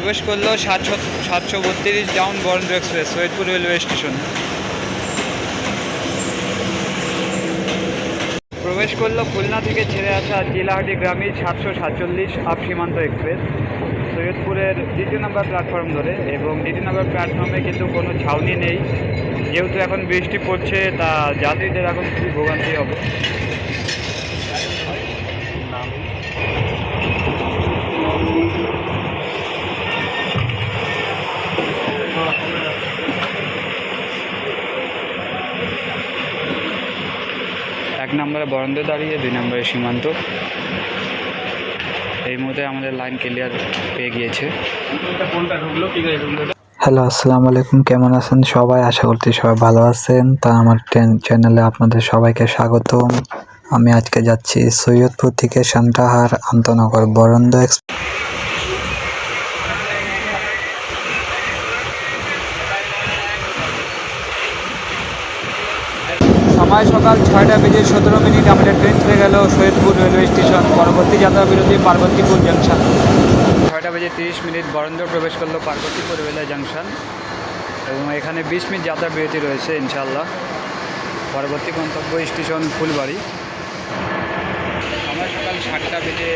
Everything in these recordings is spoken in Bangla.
প্রবেশ করল সাতশো সাতশো বত্রিশ down Barendra express Saidpur railway station প্রবেশ করল খুলনা থেকে ছেড়ে আসা জিলাহাটি গ্রামী সাতশো সাতচল্লিশ আপ সীমান্ত এক্সপ্রেস সৈয়দপুরের দ্বিতীয় নম্বর প্ল্যাটফর্ম ধরে এবং দ্বিতীয় নম্বর প্ল্যাটফর্মে কিন্তু কোনো ছাউনি নেই। যেহেতু এখন বৃষ্টি পড়ছে, তা যাত্রীদের এখন খুবই ভোগান্তি হবে। এক নম্বরে বরেন্দ্র দাঁড়িয়ে, দুই নম্বরে সীমান্ত। এই মুহূর্তে আমাদের লাইন ক্লিয়ার পেয়ে গিয়েছে। হ্যালো আসসালামু আলাইকুম, কেমন আছেন সবাই? আশা করছি সবাই ভালো আছেন। তা আমার চ্যানেলে আপনাদের সবাইকে স্বাগতম। আমি আজকে যাচ্ছি সৈয়দপুর থেকে সান্তাহার, আন্তনগর বরন্দ এক্স সময় সকাল ছয়টা বেজে সতেরো মিনিট আমাদের ট্রেন ছেড়ে গেল সৈয়দপুর রেলওয়ে স্টেশন। পরবর্তী যাত্রা বিরতি পার্বতীপুর জাংশন। ছয়টা বেজে তিরিশ মিনিট বরেন্দ্র প্রবেশ করল পার্বতীপুর রেলওয়ে জাংশন এবং এখানে বিশ মিনিট যাত্রা বিরতি রয়েছে ইনশাল্লাহ পরবর্তী গন্তব্য স্টেশন ফুলবাড়ি। সময় সকাল সাতটা বেজে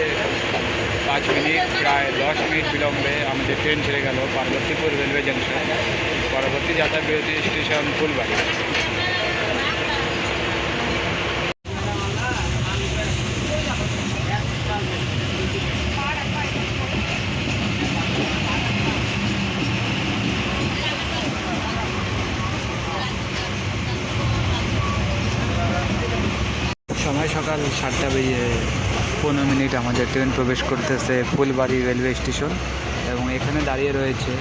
পাঁচ মিনিট, প্রায় দশ মিনিট বিলম্বে আমাদের ট্রেন ছেড়ে গেল পার্বতীপুর রেলওয়ে জাংশন। পরবর্তী যাত্রা বিরতি স্টেশন ফুলবাড়ি সময় সকাল সাতটা বেজে পনেরো মিনিট আমাদের ট্রেন প্রবেশ করতেছে ফুলবাড়ি রেলওয়ে স্টেশন এবং এখানে দাঁড়িয়ে রয়েছে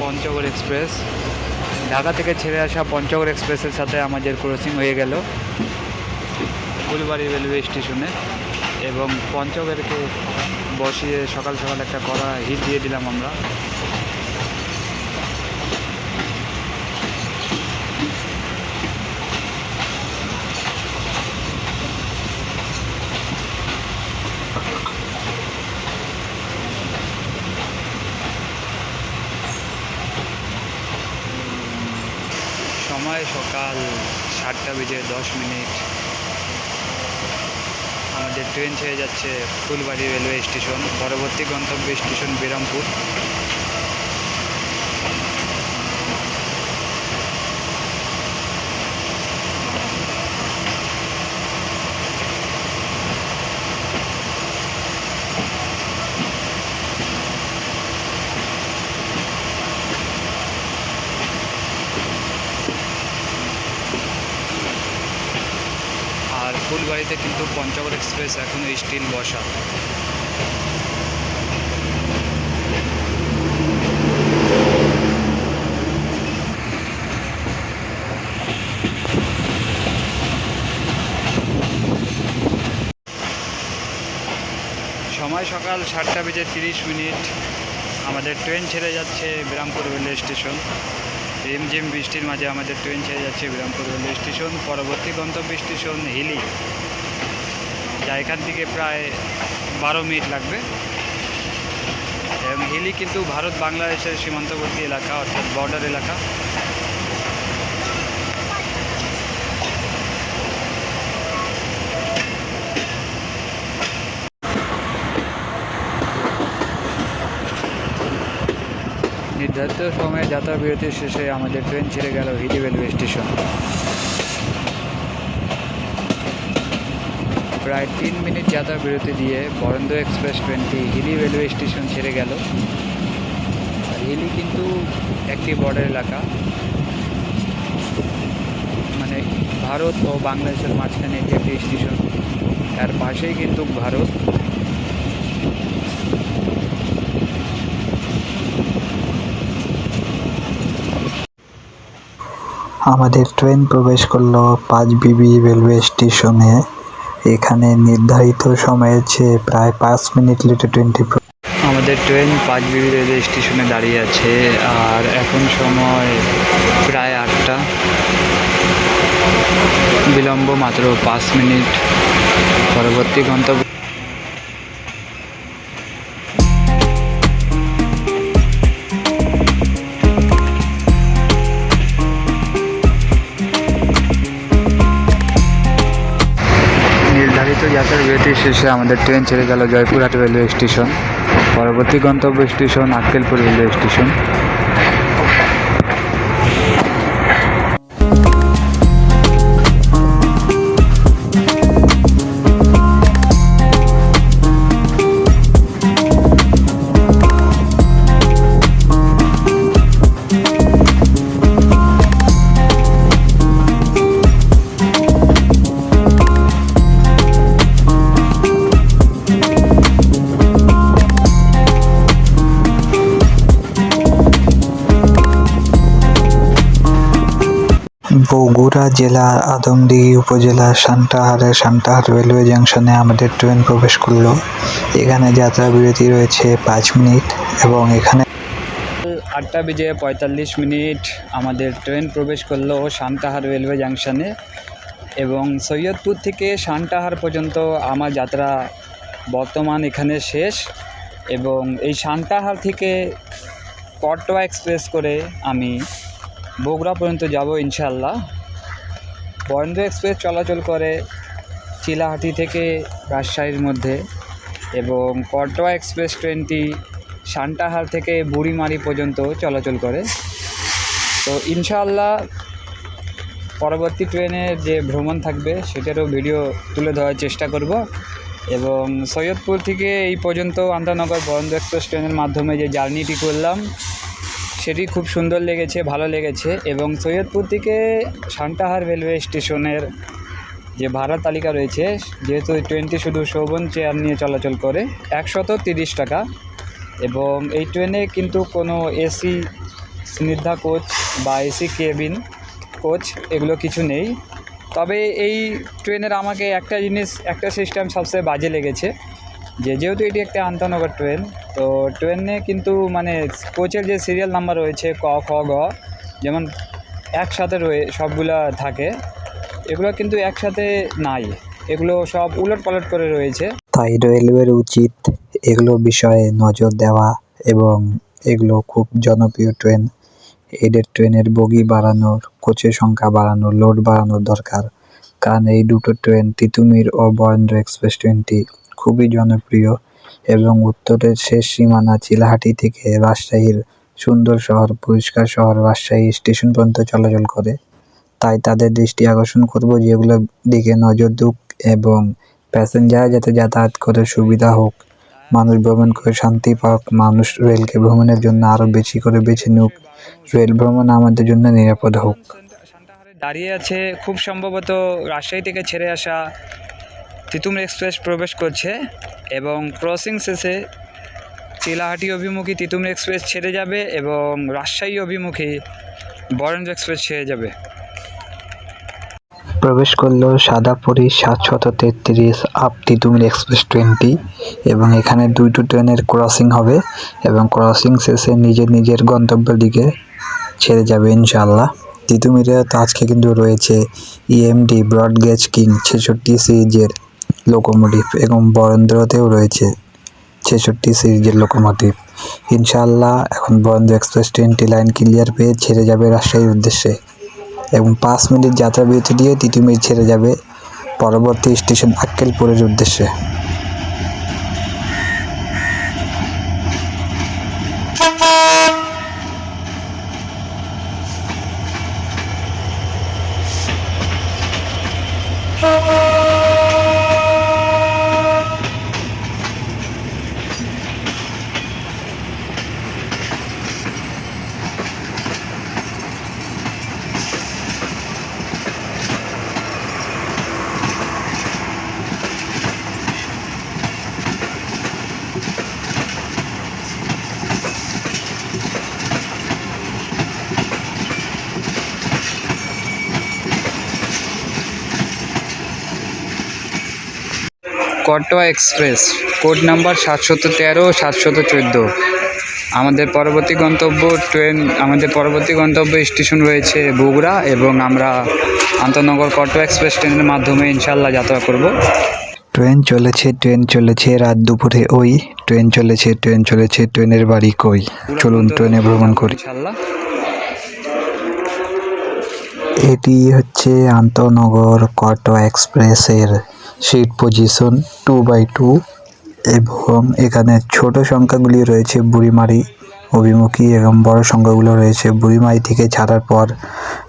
পঞ্চগড় এক্সপ্রেস। ঢাকা থেকে ছেড়ে আসা পঞ্চগড় এক্সপ্রেসের সাথে আমাদের ক্রসিং হয়ে গেল ফুলবাড়ি রেলওয়ে স্টেশনে এবং পঞ্চগড়কে বসিয়ে সকাল সকাল একটা কড়া হিট দিয়ে দিলাম আমরা। সময় সকাল সাতটা বেজে দশ মিনিট। আমাদের ট্রেন ছেড়ে যাচ্ছে ফুলবাড়ি রেলওয়ে স্টেশন, পরবর্তী গন্তব্য স্টেশন বিরামপুর। আর কিন্তু পঞ্চগড় এক্সপ্রেস এখনও স্টিল বসা। সময় সকাল সাতটা বেজে তিরিশ মিনিট। আমাদের ট্রেন ছেড়ে যাচ্ছে বিরামপুর রেলওয়ে স্টেশন। রিমঝিম বৃষ্টির মাঝে আমাদের ট্রেন ছেড়ে যাচ্ছে বিরামপুর রেলওয়ে স্টেশন, পরবর্তী গন্তব্য স্টেশন হিলি। যা এখান থেকে প্রায় বারো মিনিট লাগবে। এবং হিলি কিন্তু ভারত বাংলাদেশের সীমান্তবর্তী এলাকা, অর্থাৎ বর্ডার এলাকা। নির্ধারিত সময়ে যাত্রা বিরতির শেষে আমাদের ট্রেন ছেড়ে গেল হিলি রেলওয়ে স্টেশন। প্রায় তিন মিনিট যাত্রা বিরতি দিয়ে বরেন্দ্র এক্সপ্রেস ট্রেনটি হিলি রেলওয়ে স্টেশন ছেড়ে গেল। আর হিলি কিন্তু একটি বর্ডার এলাকা। মানে ভারত ও বাংলাদেশের মাঝখানে একটি স্টেশন, তার পাশেই কিন্তু ভারত। আমাদের ট্রেন প্রবেশ করল পাঁচ বিবি রেলওয়ে স্টেশনে। এখানে নির্ধারিত সময়ের চেয়ে প্রায় পাঁচ মিনিট লেটে ট্রেনটি প্র- আমাদের ট্রেন পাঁচ পাঁচবিবি রেলওয়ে স্টেশনে দাঁড়িয়ে আছে, আর এখন সময় প্রায় আটটা। বিলম্ব মাত্র পাঁচ মিনিট। পরবর্তী গন্তব্য যাত্রী শেষে আমাদের ট্রেন ছেড়ে গেল জয়পুরহাট রেলওয়ে স্টেশন। পরবর্তী গন্তব্য station Akkelpur railway station. Bogura জেলার আদমদিঘি উপজেলার সান্তাহারে সান্তাহার রেলওয়ে জাংশনে আমাদের ট্রেন প্রবেশ করল। এখানে যাত্রা বিরতি রয়েছে পাঁচ মিনিট এবং এখানে আটটা বেজে পঁয়তাল্লিশ মিনিট আমাদের ট্রেন প্রবেশ করল সান্তাহার রেলওয়ে জাংশনে এবং সৈয়দপুর থেকে সান্তাহার পর্যন্ত আমার যাত্রা বর্তমান এখানে শেষ এবং এই সান্তাহার থেকে কটওয়া এক্সপ্রেস করে আমি বগুড়া পর্যন্ত যাব ইনশাল্লাহ বরেন্দ্র এক্সপ্রেস চলাচল করে চিলাহাটি থেকে রাজশাহীর মধ্যে এবং কটওয়া এক্সপ্রেস ট্রেনটি সান্টাহার থেকে বুড়িমারি পর্যন্ত চলাচল করে। তো ইনশাআল্লাহ পরবর্তী ট্রেনের যে ভ্রমণ থাকবে সেটারও ভিডিও তুলে ধরার চেষ্টা করব এবং সৈয়দপুর থেকে এই পর্যন্ত আন্দানগর বরেন্দ্র এক্সপ্রেস ট্রেনের মাধ্যমে যে জার্নিটি করলাম সেটি খুব সুন্দর লেগেছে, ভালো লেগেছে এবং সৈয়দপুর থেকে সান্তাহার রেলওয়ে স্টেশনের যে ভাড়া তালিকা রয়েছে, যেহেতু ট্রেনটি শুধু শোভন চেয়ার নিয়ে চলাচল করে, একশত তিরিশ টাকা এবং এই ট্রেনে কিন্তু কোনো এসি স্নিগ্ধা কোচ বা এসি কেবিন কোচ এগুলো কিছু নেই। তবে এই ট্রেনের আমাকে একটা জিনিস, একটা সিস্টেম সবচেয়ে বাজে লেগেছে। যে যেহেতু এটি একটা আন্তনগর ট্রেন, তো ট্রেনে কিন্তু মানে কোচের যে সিরিয়াল নাম্বার রয়েছে ক, খ, গ, যেমন একসাথে রয়ে সবগুলা থাকে, এগুলো কিন্তু একসাথে নাই। এগুলো সব উলট পালট করে রয়েছে। তাই রেলওয়ের উচিত এগুলো বিষয়ে নজর দেওয়া এবং এগুলো খুব জনপ্রিয় ট্রেন। এদের ট্রেনের বগি বাড়ানোর, কোচের সংখ্যা বাড়ানো লোড বাড়ানোর দরকার। কারণ এই দুটো ট্রেন তিতুমির ও বরেন্দ্র এক্সপ্রেস ট্রেনটি খুবই জনপ্রিয় এবং উত্তরের শেষ সীমানা চিলাহাটি থেকে রাজশাহীর সুন্দর শহর, পরিষ্কার শহর রাজশাহী স্টেশন পর্যন্ত চলাচল করে। তাই তাদের দৃষ্টি আকর্ষণ করব যেগুলোর দিকে নজর দুক এবং প্যাসেঞ্জার যাতে যাতায়াত করে সুবিধা হোক। মানুষ ভ্রমণ করে শান্তি পাক, মানুষ রেলকে ভ্রমণের জন্য আরও বেশি করে বেছে নিক। রেল ভ্রমণ আমাদের জন্য নিরাপদ হোক। দাঁড়িয়ে আছে খুব সম্ভবত রাজশাহী থেকে ছেড়ে আসা তিতুম এক্সপ্রেস প্রবেশ করছে এবং ক্রসিং শেষে চিলাহাটি অভিমুখী তিতুম এক্সপ্রেস ছেড়ে যাবে এবং রাজশাহী অভিমুখী বরেন্দ্র এক্সপ্রেস ছেড়ে যাবে। প্রবেশ করল সাদাপুরি সাতশত তেত্রিশ আপ তিতুমির এক্সপ্রেস ট্রেনটি এবং এখানে দুইটো ট্রেনের ক্রসিং হবে এবং ক্রসিং শেষে নিজের নিজের গন্তব্যের দিকে ছেড়ে যাবে ইনশাল্লাহ তিতুমিরে তো আজকে কিন্তু রয়েছে ইএমডি ব্রডগেজ কিং ছেষট্টি সিরিজের লোকোমোটিভ এবং বরেন্দ্রতেও রয়েছে ছেষট্টি সিরিজের লোকোমোটিভ ইনশাল্লাহ এখন বরেন্দ্র এক্সপ্রেস ট্রেনটি লাইন ক্লিয়ার পেয়ে ছেড়ে যাবে রাজশাহীর উদ্দেশ্যে এবং পাঁচ মিনিট যাত্রা বিরতি দিয়ে তিতুমির ছেড়ে যাবে পরবর্তী স্টেশন আক্কেলপুরের উদ্দেশ্যে। কটওয়া এক্সপ্রেস কোড নাম্বার সাতশত তেরো সাতশত চোদ্দ। আমাদের পরবর্তী গন্তব্য ট্রেন আমাদের পরবর্তী গন্তব্য স্টেশন রয়েছে বগুড়া এবং আমরা আন্তনগর কটওয়া এক্সপ্রেস ট্রেনের মাধ্যমে ইনশাল্লাহ যাত্রা করব। ট্রেন চলেছে ট্রেন চলেছে রাত দুপুরে ওই ট্রেন চলেছে ট্রেন চলেছে ট্রেনের বাড়ি কই? চলুন ট্রেনে ভ্রমণ করি। ইনশাল্লাহ এটি হচ্ছে আন্তনগর কটো এক্সপ্রেসের seat position two by two এবং এখানে ছোট সংখ্যাগুলি রয়েছে বুড়িমারি, অভিমুখী এবং বড় সংখ্যাগুলো রয়েছে বুড়িমারি থেকে ছাড়ার পর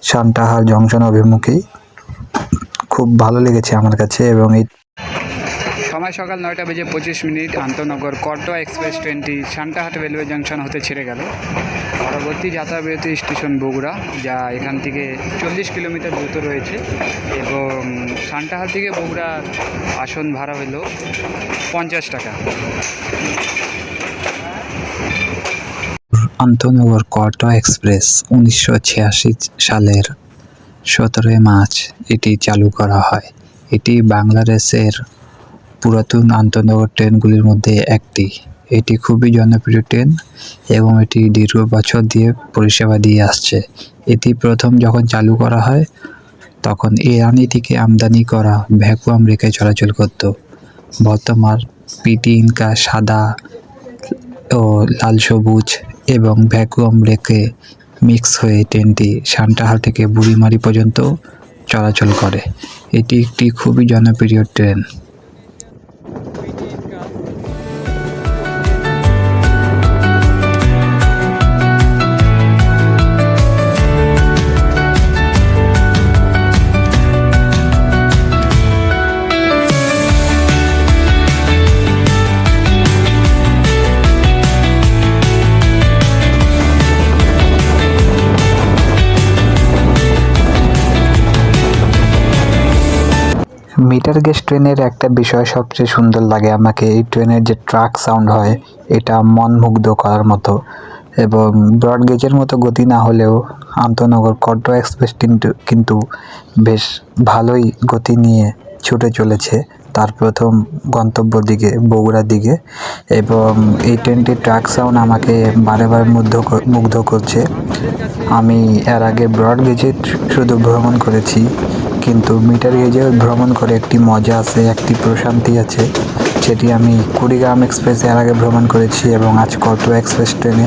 সান্টাহার জংশন অভিমুখী। খুব ভালো লেগেছে আমার কাছে এবং এই সময় সকাল নয়টা বেজে পঁচিশ মিনিট আন্তনগর কটুয়া এক্সপ্রেস ট্রেনটি সান্টাহাট রেলওয়ে জাংশন হতে ছেড়ে গেল। পরবর্তী যাত্রাবিরতি স্টেশন বগুড়া, যা এখান থেকে চল্লিশ কিলোমিটার দ্রুত রয়েছে এবং সান্টাহাট থেকে বগুড়ার আসন ভাড়া হলো পঞ্চাশ টাকা। আন্তনগর কটো এক্সপ্রেস উনিশশো ছিয়াশি সালের সতেরোই মার্চ এটি চালু করা হয়। এটি বাংলাদেশের পুরাতন আন্তনগর ট্রেনগুলির মধ্যে একটি। এটি খুবই জনপ্রিয় ট্রেন এবং এটি দীর্ঘ বছর দিয়ে পরিষেবা দিয়ে আসছে। এটি প্রথম যখন চালু করা হয়, তখন ইরানি থেকে আমদানি করা ভ্যাকুয়াম রেখে চলাচল করত। বর্তমান পিটি ইনকা সাদা ও লাল সবুজ এবং ভ্যাকুয়াম রেখে মিক্স হয়ে ট্রেনটি সান্টাহার থেকে বুড়িমারি পর্যন্ত চলাচল করে। এটি একটি খুবই জনপ্রিয় ট্রেন। মিটার গেজ ট্রেনের একটা বিষয় সবচেয়ে সুন্দর লাগে আমাকে। এই ট্রেনের যে ট্রাক সাউন্ড হয়, এটা মনমুগ্ধ করার মতো এবং ব্রড গেজের মতো গতি না হলেও আন্তনগর কটো এক্সপ্রেস কিন্তু কিন্তু বেশ ভালোই গতি নিয়ে ছুটে চলেছে তার প্রথম গন্তব্য দিকে বগুড়ার দিকে এবং এই ট্রেনটির ট্রাক সাউন্ড আমাকে বারে বারে মুগ্ধ মুগ্ধ করছে। আমি এর আগে ব্রড গেজে শুধু ভ্রমণ করেছি। কিন্তু মিটার গেজে ভ্রমণ করে একটি মজা আছে, একটি প্রশান্তি আছে, যেটি আমি কুড়িগ্রাম এক্সপ্রেসে এর আগে ভ্রমণ করেছি এবং আজ কটো এক্সপ্রেস ট্রেনে।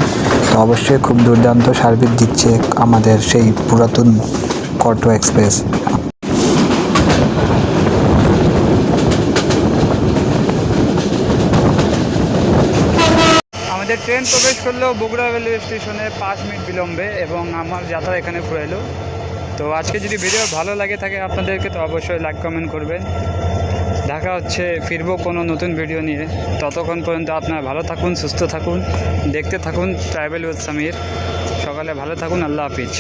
তো অবশ্যই খুব দুর্দান্ত সার্ভিস দিচ্ছে আমাদের সেই পুরাতন কটো এক্সপ্রেস। আমাদের ট্রেন প্রবেশ করল বগুড়া রেলওয়ে স্টেশনে পাঁচ মিনিট বিলম্বে এবং আমার যাত্রা এখানে ফুরাইলো। তো আজকে যদি ভিডিও ভালো লাগে থাকে আপনাদেরকে তো অবশ্যই লাইক কমেন্ট করবেন। দেখা হচ্ছে, ফিরবো কোনো নতুন ভিডিও নিয়ে। ততক্ষণ পর্যন্ত আপনারা ভালো থাকুন, সুস্থ থাকুন, দেখতে থাকুন ট্রাইবেল উইথ সামির সকালে ভালো থাকুন, আল্লাহ হাফিজ।